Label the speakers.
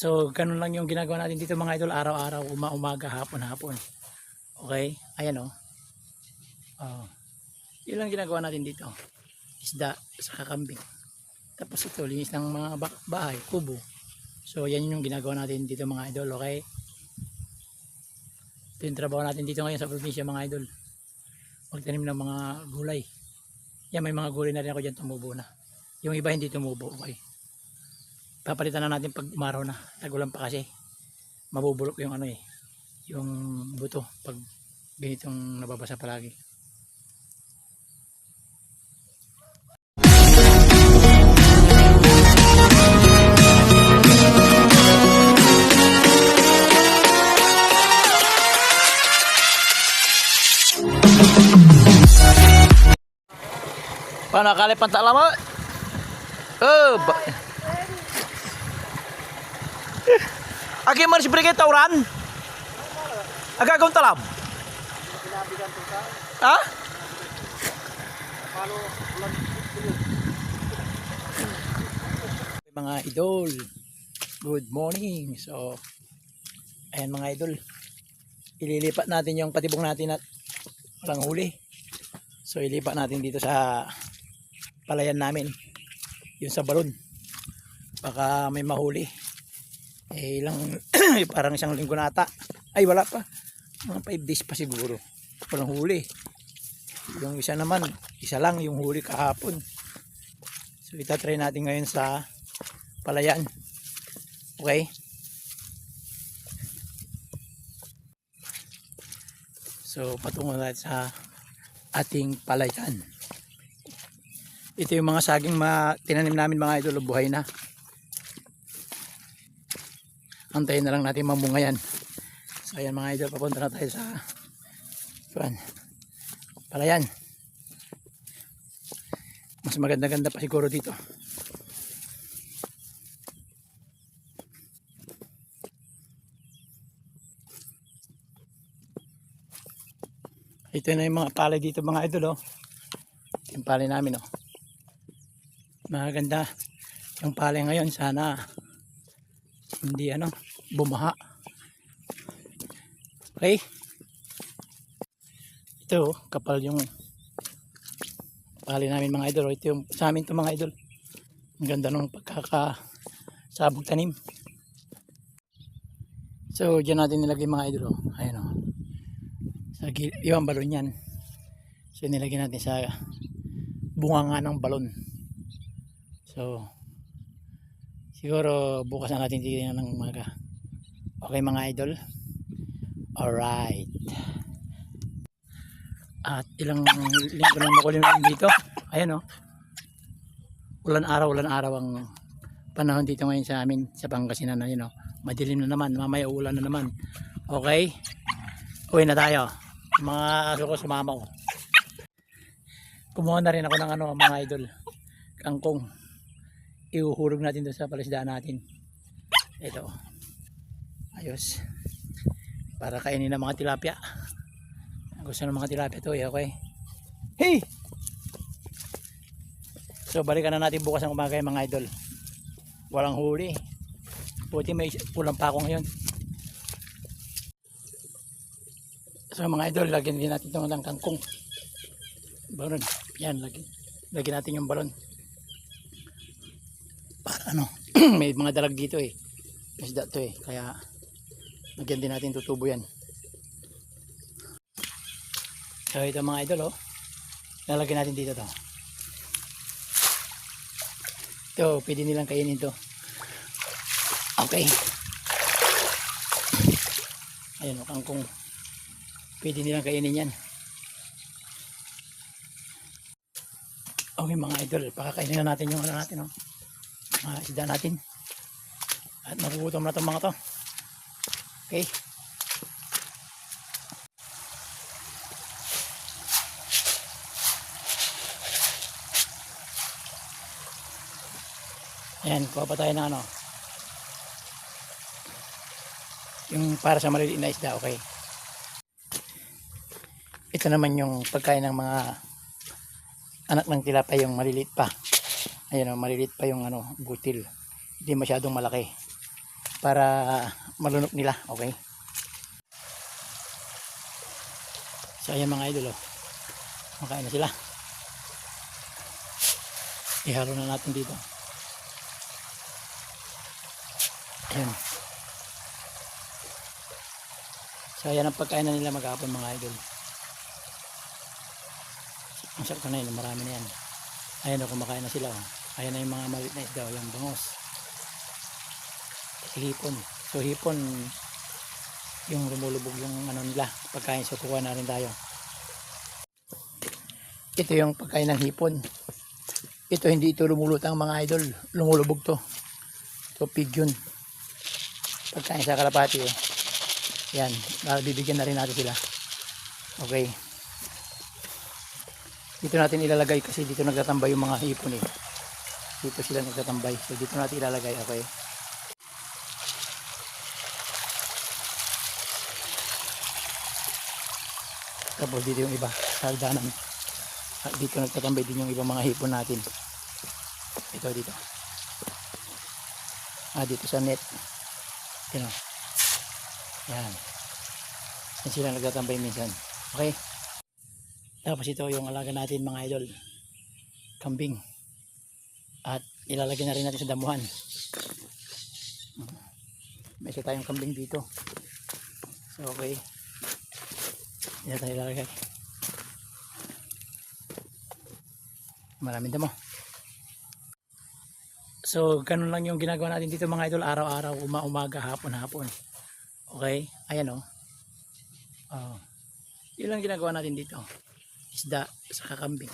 Speaker 1: So, ganun lang yung ginagawa natin dito mga idol, araw-araw, uma umaga, hapon, hapon. Okay? Ayan o. Oh. Yun lang ginagawa natin dito. Isda sa kakambing. Tapos ito, linis ng mga ba- bahay, kubo. So, yan yung ginagawa natin dito mga idol, okay? Ito yung trabaho natin dito ngayon sa probinsya mga idol. Magtanim ng mga gulay. Yan, may mga gulay na rin ako dyan tumubo na. Yung iba hindi tumubo, okay? Papalitan na natin pag umaraw na. Tagulan pa kasi. Mabubulok yung ano eh. Yung buto pag ganitong nababasa palagi. Paano akala panta lama? Oh, Agi man si Brigade Tauran? Aga kong talab? Ha? Mga idol, good morning. So, ayan mga idol, ililipat natin yung patibong natin at walang huli. So, ilipat natin dito sa palayan namin. Yung sa balon. Baka may mahuli. Eh, ilang, parang isang linggo na ata. Ay, wala pa. Mga 5 days pa siguro. Walang huli. Yung isa naman, isa lang yung huli kahapon. So, itatry natin ngayon sa palayan. Okay? So, patungo natin sa ating palayan. Ito yung mga saging ma tinanim namin mga idol, buhay na. Antayin na lang natin mamunga yan. So ayan mga idol, papunta na tayo sa kuan. Palayan. Mas maganda-ganda pa siguro dito. Ito na yung mga palay dito mga idol oh. Yung palay namin oh. Maganda yung palay ngayon sana hindi ano bumaha. Okay? Ito oh, kapal yung palay namin mga idol. oh. Ito yung sa amin to mga idol. Ang ganda ng pagkaka sabog tanim. So, dyan natin nilagay mga idol. Oh. Ayan oh. Sa yung balon yan. So, nilagay natin sa bunga nga ng balon. So, siguro bukas na natin titignan ng umaga. Okay mga idol? Alright. At ilang linggo na makulim dito. Ayan o. Oh. Ulan araw, ulan araw ang panahon dito ngayon sa amin sa Pangasinan. Ayun o. Madilim na naman. Mamaya ulan na naman. Okay? Uwi na tayo. Mga aso ko sumama ko. Kumuha na rin ako ng ano mga idol. Kangkong iuhulog natin doon sa palisdaan natin. Ito. Ayos. Para kainin ng mga tilapia. Gusto ng mga tilapia to, eh, okay? Hey! So balikan na natin bukas ng umaga yung mga idol. Walang huli. Buti may pulang pa ako ngayon. So mga idol, lagyan din natin itong ng kangkong. Balon. Yan, lagyan. Lagyan natin yung balon para ano? May mga dalag dito eh. Isda to eh. Kaya nagyan din natin tutubo yan. So ito mga idol oh. Lalagyan natin dito to. Ito pwede nilang kainin to. Okay. Ayun oh kangkong pwede nilang kainin yan. Okay mga idol pakakainin na natin yung ano natin oh mga isda natin. At nagugutom na itong mga to. Okay. Ayan kuha pa tayo ng ano. Yung para sa maliliit na isda okay. Ito naman yung pagkain ng mga anak ng tilapay yung maliliit pa Ayan o, maliliit pa yung ano, butil. Hindi masyadong malaki. para malunok nila. Okay? So ayan mga idol oh. Makain na sila. Ihalo na natin dito. Ayan. So ayan ang pagkain na nila maghapon mga idol. Ang sarap na yun, marami na yan. Ayan o, kumakain na sila. Oh. Ayan na yung mga maliit na isda, yung bangos. Hipon. So hipon, yung rumulubog yung ano nila, pagkain. So kukuha na rin tayo. Ito yung pagkain ng hipon. Ito hindi ito lumulutang mga idol. Lumulubog to. Ito pig yun. Pagkain sa kalapati. Oh. Yan. Ah, Bibigyan na rin natin sila. Okay. Dito natin ilalagay kasi dito nagtatambay yung mga hipon eh. Dito sila nagtatambay. So dito natin ilalagay. Okay. Tapos dito yung iba. Hagdanan. At dito nagtatambay din yung ibang mga hipon natin. Ito dito. Ah, dito sa net. Yan o. Yan. Yan sila nagtatambay minsan. Okay. Tapos ito yung alaga natin mga idol. Kambing. At ilalagay na rin natin sa damuhan. May isa tayong kambing dito. So okay. Yan tayo ilalagay. Maraming damo. So, ganun lang yung ginagawa natin dito mga idol. Araw-araw, uma umaga, hapon, hapon. Okay? Ayan o. Oh. Oh. Yun lang ginagawa natin dito. Isda sa kakambing.